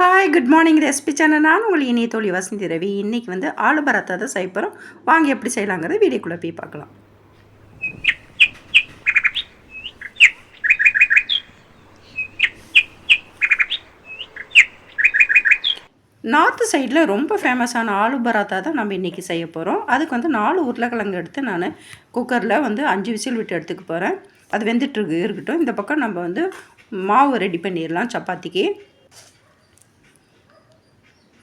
Hi good morning recipe channel நான் உங்கள் இனிய தோழி வசந்தி ரவி. இன்றைக்கி வந்து ஆலு பராத்தா தான் செய்ய போகிறோம் வாங்க எப்படி செய்யலாங்கிறத வீடியோக்குள்ளே போய் பார்க்கலாம். நார்த்து சைடில் ரொம்ப ஃபேமஸான ஆலு பராத்தா தான் நம்ம இன்றைக்கி செய்ய போகிறோம் அதுக்கு வந்து நாலு உருளைக்கிழங்கு எடுத்து நான் குக்கரில் வந்து அஞ்சு விசில் விட்டு எடுத்துக்க போகிறேன் அது வெந்துட்டு இருக்கட்டும். இந்த பக்கம் நம்ம வந்து மாவு ரெடி பண்ணிடலாம் சப்பாத்திக்கு.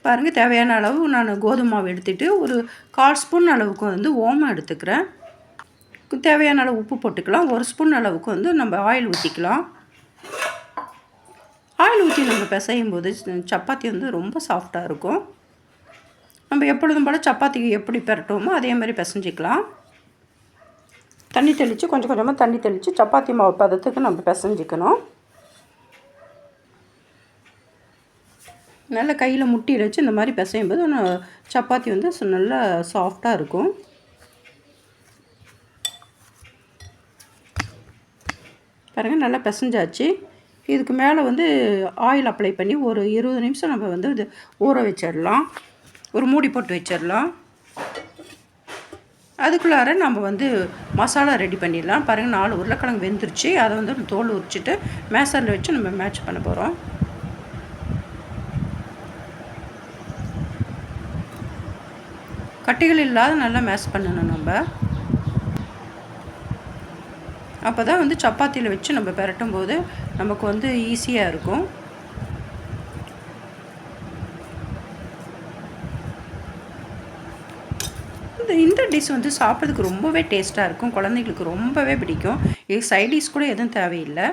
பாருங்கள் தேவையான அளவு நான் கோதுமை மாவு எடுத்துகிட்டு ஒரு கால் ஸ்பூன் அளவுக்கு வந்து ஓமம் எடுத்துக்கிறேன். தேவையான அளவு உப்பு போட்டுக்கலாம். ஒரு ஸ்பூன் அளவுக்கு வந்து நம்ம ஆயில் ஊற்றிக்கலாம் ஆயில் ஊற்றி நம்ம பிசையும் போது சப்பாத்தி வந்து ரொம்ப சாஃப்டாக இருக்கும். நம்ம எப்பொழுதும் போல் சப்பாத்திக்கு எப்படி பெரட்டுவோமோ அதே மாதிரி பிசைஞ்சிக்கலாம். தண்ணி தெளித்து கொஞ்சம் கொஞ்சமாக தண்ணி தெளித்து சப்பாத்தி மாவு பதத்துக்கு நம்ம பிசைஞ்சிக்கணும். நல்லா கையில் முட்டி வச்சு இந்த மாதிரி பிசையும் போது சப்பாத்தி வந்து நல்லா சாஃப்டாக இருக்கும். பாருங்கள் நல்லா பிசைஞ்சாச்சு. இதுக்கு மேலே வந்து ஆயில் அப்ளை பண்ணி ஒரு இருபது நிமிஷம் நம்ம வந்து இது ஊற வச்சிடலாம். ஒரு மூடி போட்டு வச்சிடலாம். அதுக்குள்ளார நம்ம வந்து மசாலா ரெடி பண்ணிடலாம். பாருங்கள் நாலு உருளைக்கிழங்கு வெந்துருச்சு. அதை வந்து தோல் உரிச்சிட்டு மேசரில் வச்சு நம்ம மேட்ச் பண்ண போகிறோம் கட்டிகள் இல்லாத நல்லா மேஷ் பண்ணணும் நம்ம. அப்போ தான் வந்து சப்பாத்தியில் வச்சு நம்ம பெரட்டும் போது நமக்கு வந்து ஈஸியாக இருக்கும். இந்த இந்த டிஷ் வந்து சாப்பிட்றதுக்கு ரொம்பவே டேஸ்ட்டாக இருக்கும். குழந்தைங்களுக்கு ரொம்பவே பிடிக்கும். இது சைட் டிஷ் கூட எதுவும் தேவையில்லை.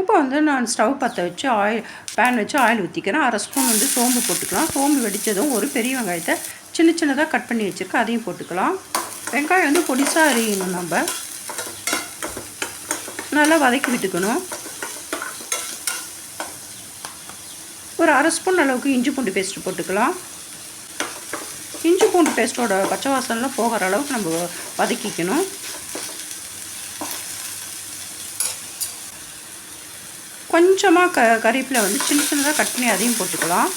இப்போ வந்து நான் ஸ்டவ் பற்ற வச்சு ஆயில் பேன் வச்சு ஆயில் ஊற்றிக்கிறேன் அரை ஸ்பூன் வந்து சோம்பு போட்டுக்கலாம். சோம்பு வெடித்ததும் ஒரு பெரிய வெங்காயத்தை சின்ன சின்னதாக கட் பண்ணி வச்சுருக்கேன். அதையும் போட்டுக்கலாம். வெங்காயம் வந்து பொடிசாக அறியணும் நம்ம. நல்லா வதக்கி விட்டுக்கணும். ஒரு அரை ஸ்பூன் அளவுக்கு இஞ்சி பூண்டு பேஸ்ட்டு போட்டுக்கலாம். இஞ்சி பூண்டு பேஸ்ட்டோட பச்சை வாசனெலாம் போகிற அளவுக்கு நம்ம வதக்கிக்கணும். கொஞ்சமாக க கறிப்பில் வந்து சின்ன சின்னதாக கட் பண்ணி அதையும் போட்டுக்கலாம்.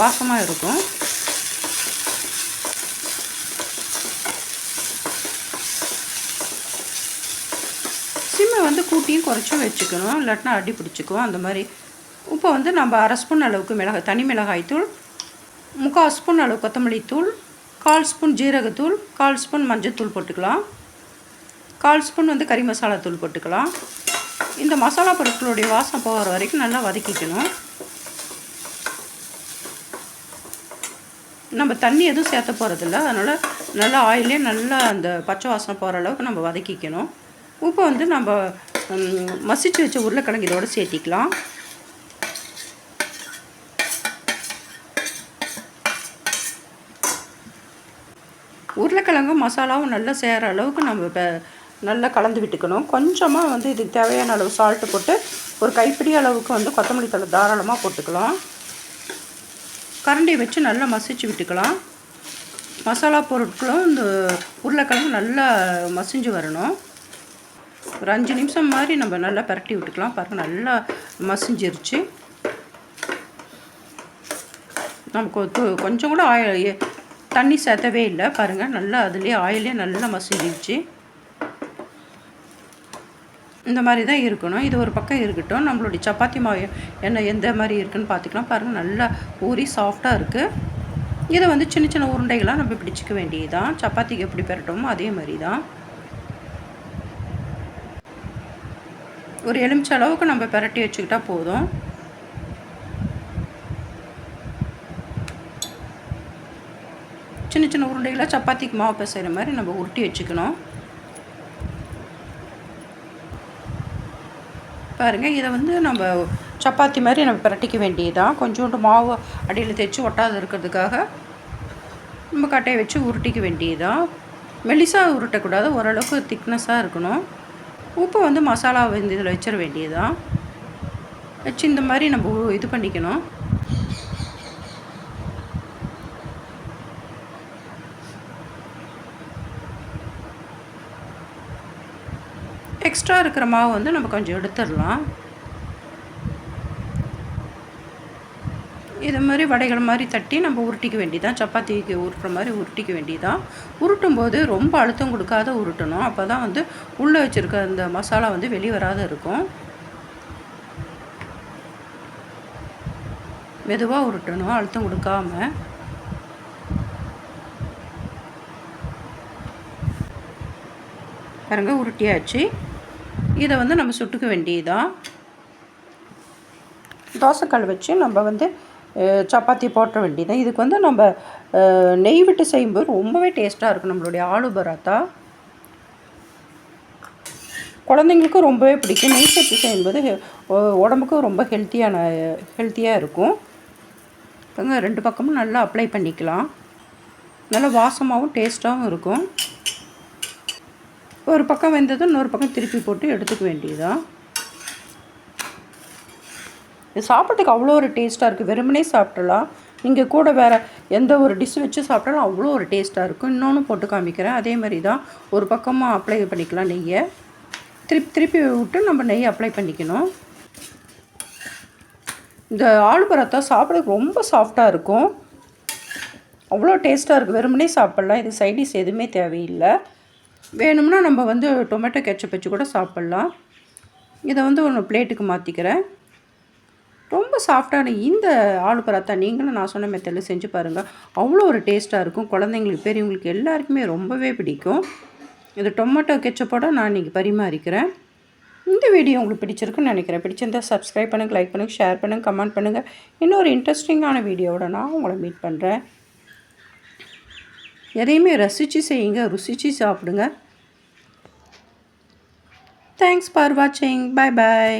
வாசமாக இருக்கும். சிம்மை வந்து கூட்டியும் குறைச்சும் வச்சுக்கணும். இல்லாட்டினா அடி பிடிச்சிக்குவோம். அந்த மாதிரி. இப்போ வந்து நம்ம அரை ஸ்பூன் அளவுக்கு மிளகாய் தனி மிளகாய் தூள் முக்கால் ஸ்பூன் அளவு கொத்தமல்லி தூள் கால் ஸ்பூன் ஜீரகத்தூள் கால் ஸ்பூன் மஞ்சத்தூள் போட்டுக்கலாம். கால் ஸ்பூன் வந்து கறி மசாலா தூள் போட்டுக்கலாம். இந்த மசாலா பொருட்களுடைய வாசம் போகிற வரைக்கும் நல்லா வதக்கிக்கணும். நம்ம தண்ணி எதுவும் சேர்த்த போகிறதில்ல அதனால் நல்லா ஆயிலே நல்லா அந்த பச்சை வாசனை போகிற அளவுக்கு நம்ம வதக்கிக்கணும். உப்பை வந்து நம்ம மசிச்சு வச்ச உருளைக்கிழங்கு இதோடு சேர்த்திக்கலாம். உருளைக்கிழங்கு மசாலாவும் நல்லா சேர அளவுக்கு நம்ம இப்போ நல்லா கலந்து விட்டுக்கணும். கொஞ்சமாக வந்து இதுக்கு தேவையான அளவு சால்ட்டு போட்டு ஒரு கைப்பிடி அளவுக்கு வந்து கொத்தமல்லி தலை தாராளமாக போட்டுக்கலாம். கரண்டியை வச்சு நல்லா மசிச்சு விட்டுக்கலாம். மசாலா பொருட்களும் இந்த உருளைக்கிழங்கு நல்லா மசிஞ்சு வரணும். ஒரு அஞ்சு நிமிஷம் மாதிரி நம்ம நல்லா பரட்டி விட்டுக்கலாம். பாருங்கள் நல்லா மசிஞ்சிருச்சு. நமக்கு கொஞ்சம் கூட ஆயில் தண்ணி சேர்த்தவே இல்லை. பாருங்கள் நல்லா அதுலேயே ஆயிலே நல்லா மசிஞ்சிருச்சு. இந்த மாதிரி தான் இருக்கணும். இது ஒரு பக்கம் இருக்கட்டும். நம்மளுடைய சப்பாத்தி மாவு என்ன எந்த மாதிரி இருக்குதுன்னு பார்த்துக்கலாம். பாருங்கள் நல்லா ஊறி சாஃப்டாக இருக்குது இதை வந்து சின்ன சின்ன உருண்டைகளாக நம்ம பிடிச்சிக்க வேண்டியது தான் சப்பாத்திக்கு எப்படி பெறட்டோமோ அதே மாதிரி தான். ஒரு எலுமிச்ச அளவுக்கு நம்ம பெரட்டி வச்சுக்கிட்டா போதும். சின்ன சின்ன உருண்டைகளாக சப்பாத்திக்கு மாவு பிசைகிற மாதிரி நம்ம உருட்டி வச்சுக்கணும். பாருங்கள் இதை வந்து நம்ம சப்பாத்தி மாதிரி நம்ம பிரட்டிக்க வேண்டியதான் கொஞ்சோண்டு மாவு அடியில் தைச்சி ஒட்டாத இருக்கிறதுக்காக நம்ம கட்டையை வச்சு உருட்டிக்க வேண்டியதான் மெலிசாக உருட்டக்கூடாது ஓரளவுக்கு திக்னஸாக இருக்கணும். உப்பு வந்து மசாலா வந்து இதில் வச்சிட வேண்டியதுதான். வச்சு இந்த மாதிரி நம்ம இது பண்ணிக்கணும். எக்ஸ்ட்ரா இருக்கிற மாவு வந்து நம்ம கொஞ்சம் எடுத்துடலாம். இது மாதிரி வடைகள் மாதிரி தட்டி நம்ம உருட்டிக்க வேண்டியதான் சப்பாத்திக்கு உருட்டுற மாதிரி உருட்டிக்க வேண்டியதான் உருட்டும் போது ரொம்ப அழுத்தம் கொடுக்காத உருட்டணும். அப்போ தான் வந்து உள்ளே வச்சுருக்க அந்த மசாலா வந்து வெளியே வராத இருக்கும். மெதுவாக உருட்டணும். அழுத்தம் கொடுக்காம. பாருங்க உருட்டியாச்சு. இதை வந்து நம்ம சுட்டுக்க வேண்டியதான் தோசைக்கல் வச்சு நம்ம வந்து சப்பாத்தி போட்ட வேண்டியதான் இதுக்கு வந்து நம்ம நெய் விட்டு செய்யும்போது ரொம்பவே டேஸ்ட்டாக இருக்கும் நம்மளுடைய ஆலு பராத்தா. குழந்தைங்களுக்கும் ரொம்பவே பிடிக்கும். நெய் சட்டி செய்யும்போது உடம்புக்கும் ரொம்ப ஹெல்த்தியான ஹெல்த்தியாக இருக்கும். ரெண்டு பக்கமும் நல்லா அப்ளை பண்ணிக்கலாம். நல்லா வாசமாகவும் டேஸ்ட்டாகவும் இருக்கும். ஒரு பக்கம் வெந்ததும் இன்னொரு பக்கம் திருப்பி போட்டு எடுத்துக்க வேண்டியதான் இது சாப்பிட்றதுக்கு அவ்வளோ ஒரு டேஸ்ட்டாக இருக்குது வெறுமனே சாப்பிட்றலாம் நீங்கள் கூட வேறு எந்த ஒரு டிஷ் வச்சு சாப்பிட்டாலும் அவ்வளோ ஒரு டேஸ்ட்டாக இருக்கும். இன்னொன்று போட்டு காமிக்கிறேன். அதே மாதிரி தான் ஒரு பக்கமாக அப்ளை பண்ணிக்கலாம் நெய்யை. திருப்பி திருப்பி விட்டு நம்ம நெய் அப்ளை பண்ணிக்கணும். இந்த ஆலு பரத்தா சாப்பிட்றதுக்கு ரொம்ப சாஃப்டாக இருக்கும். அவ்வளோ டேஸ்ட்டாக இருக்குது வெறுமனே சாப்பிட்லாம். இது சைடிஷ் எதுவுமே தேவையில்லை. வேணும்னா நம்ம வந்து டொமேட்டோ கெச்சப் வச்சு கூட சாப்பிட்லாம். இதை வந்து ஒன்று பிளேட்டுக்கு மாற்றிக்கிறேன் ரொம்ப சாஃப்டான இந்த ஆலு பராத்தா நீங்களும் நான் சொன்ன மெத்தடில் செஞ்சு பாருங்கள் அவ்வளோ ஒரு டேஸ்ட்டாக இருக்கும். குழந்தைங்களுக்கு பெரியவங்களுக்கு எல்லாருக்குமே ரொம்பவே பிடிக்கும். இது டொமேட்டோ கெச்சப்போட நான் இன்றைக்கி பரிமாறிக்கிறேன். இந்த வீடியோ உங்களுக்கு பிடிச்சிருக்குன்னு நினைக்கிறேன். பிடிச்சிருந்தால் சப்ஸ்கிரைப் பண்ணுங்கள் லைக் பண்ணுங்கள் ஷேர் பண்ணுங்கள் கமெண்ட் பண்ணுங்கள் இன்னொரு இன்ட்ரெஸ்டிங்கான வீடியோவோட நான் உங்களை மீட் பண்ணுறேன் எதையுமே ரசித்து செய்யுங்க ருசித்து சாப்பிடுங்க. தேங்க்ஸ் ஃபார் வாட்சிங் பாய் பாய்